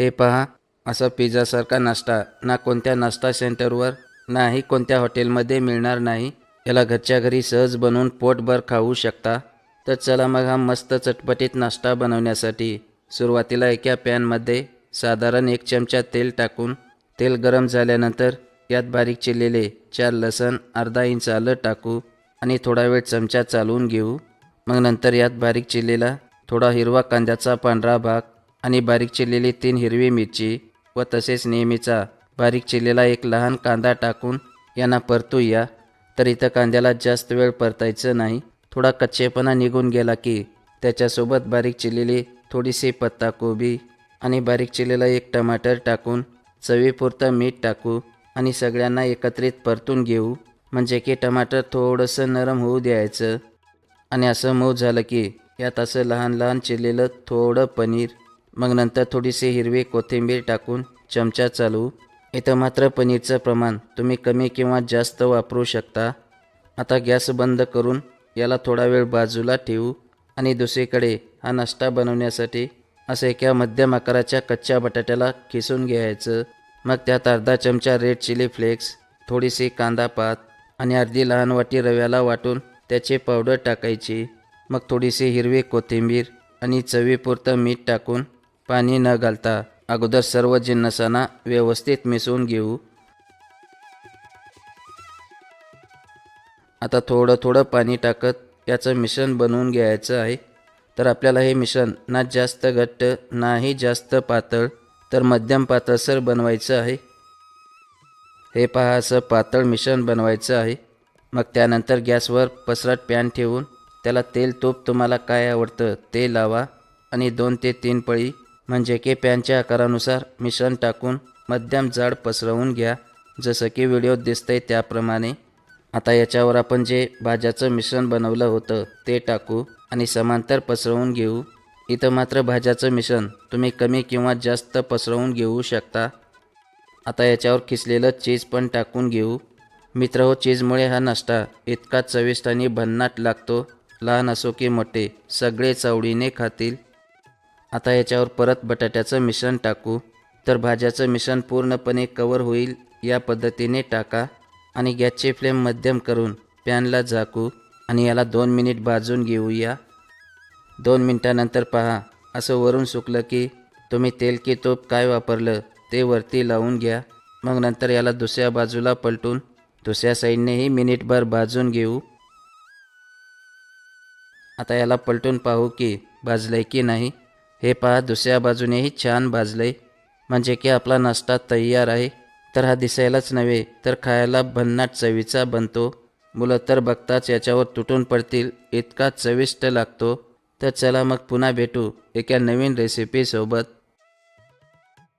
हे पहा असा पिझ्झासारखा नाश्ता ना कोणत्या नाश्ता सेंटरवर नाही कोणत्या हॉटेलमध्ये मिळणार नाही. याला घरच्या घरी सहज बनवून पोटभर खाऊ शकता. तर चला मग हा मस्त चटपटीत नाश्ता बनवण्यासाठी सुरुवातीला एका पॅनमध्ये साधारण एक चमचा तेल टाकून तेल गरम झाल्यानंतर यात बारीक चिरलेले चार लसण अर्धा इंच आलं टाकू आणि थोडा वेळ चमचा चालवून घेऊ. मग नंतर यात बारीक चिरलेला थोडा हिरवा कांद्याचा पांढरा भाग आणि बारीक चिरलेली तीन हिरवी मिरची व तसेच नेहमीचा बारीक चिरलेला एक लहान कांदा टाकून यांना परतूया. तर इथं कांद्याला जास्त वेळ परतायचं नाही. थोडा कच्चेपणा निघून गेला की त्याच्यासोबत बारीक चिरलेली थोडीशी पत्ताकोबी आणि बारीक चिरलेला एक टमाटर टाकून चवीपुरतं मीठ टाकू आणि सगळ्यांना एकत्रित परतून घेऊ. म्हणजे की टमाटर थोडंसं नरम होऊ द्यायचं. आणि असं मऊ झालं की यात असं लहान लहान चिरलेलं थोडं पनीर मग नंतर थोडीशी हिरवी कोथिंबीर टाकून चमचा चालवू. इथं मात्र पनीरचं प्रमाण तुम्ही कमी किंवा जास्त वापरू शकता. आता गॅस बंद करून याला थोडा वेळ बाजूला ठेवू आणि दुसरीकडे हा नाश्ता बनवण्यासाठी असं एका मध्यम आकाराच्या कच्च्या बटाट्याला खिसून घ्यायचं. मग त्यात अर्धा चमचा रेड चिली फ्लेक्स थोडीशी कांदा पात आणि अर्धी लहान वाटी रव्याला वाटून त्याची पावडर टाकायची. मग थोडीशी हिरवी कोथिंबीर आणि चवीपुरतं मीठ टाकून पाणी न घालता अगोदर सर्व जिन्नसांना व्यवस्थित मिसळून घेऊ. आता थोडं थोडं पाणी टाकत याचं मिश्रण बनवून घ्यायचं आहे. तर आपल्याला हे मिश्रण ना जास्त घट्ट नाही जास्त पातळ तर मध्यम पातळसर बनवायचं आहे. हे पहा असं पातळ मिश्रण बनवायचं आहे. मग त्यानंतर गॅसवर पसरट पॅन ठेवून त्याला तेल तूप तुम्हाला काय आवडतं ते लावा आणि दोन ते तीन पळी म्हणजे की पॅनच्या आकारानुसार मिश्रण टाकून मध्यम जाड पसरवून घ्या. जसं की व्हिडिओत दिसतंय त्याप्रमाणे. आता याच्यावर आपण जे भाज्याचं मिश्रण बनवलं होतं ते टाकू आणि समांतर पसरवून घेऊ. इथं मात्र भाज्याचं मिश्रण तुम्ही कमी किंवा जास्त पसरवून घेऊ शकता. आता याच्यावर खिसलेलं चीज पण टाकून घेऊ. मित्र हो चीजमुळे हा नाश्ता इतका चविष्ट आणि भन्नाट लागतो. लहान असो की मोठे सगळे चवडीने खातील. आता याच्यावर परत बटाट्याचं मिश्रण टाकू. तर भाज्याचं मिश्रण पूर्णपणे कवर होईल या पद्धतीने टाका आणि गॅसची फ्लेम मध्यम करून पॅनला झाकू आणि याला दोन मिनिट भाजून घेऊया. दोन मिनटानंतर पहा असं वरून सुकलं की तुम्ही तेल की तूप काय वापरलं ते वरती लावून घ्या. मग नंतर याला दुसऱ्या बाजूला पलटून दुसऱ्या साईडनेही मिनिटभर भाजून घेऊ. आता याला पलटून पाहू की भाजलंय की नाही. हे पहा दुसऱ्या बाजूनेही छान भाजलंय. म्हणजे की आपला नाश्ता तयार आहे. तर हा दिसायलाच नव्हे तर खायला भन्नाट चवीचा बनतो. मुलं तर बघताच याच्यावर तुटून पडतील इतका चविष्ट लागतो. तर चला मग पुन्हा भेटू एका नवीन रेसिपीसोबत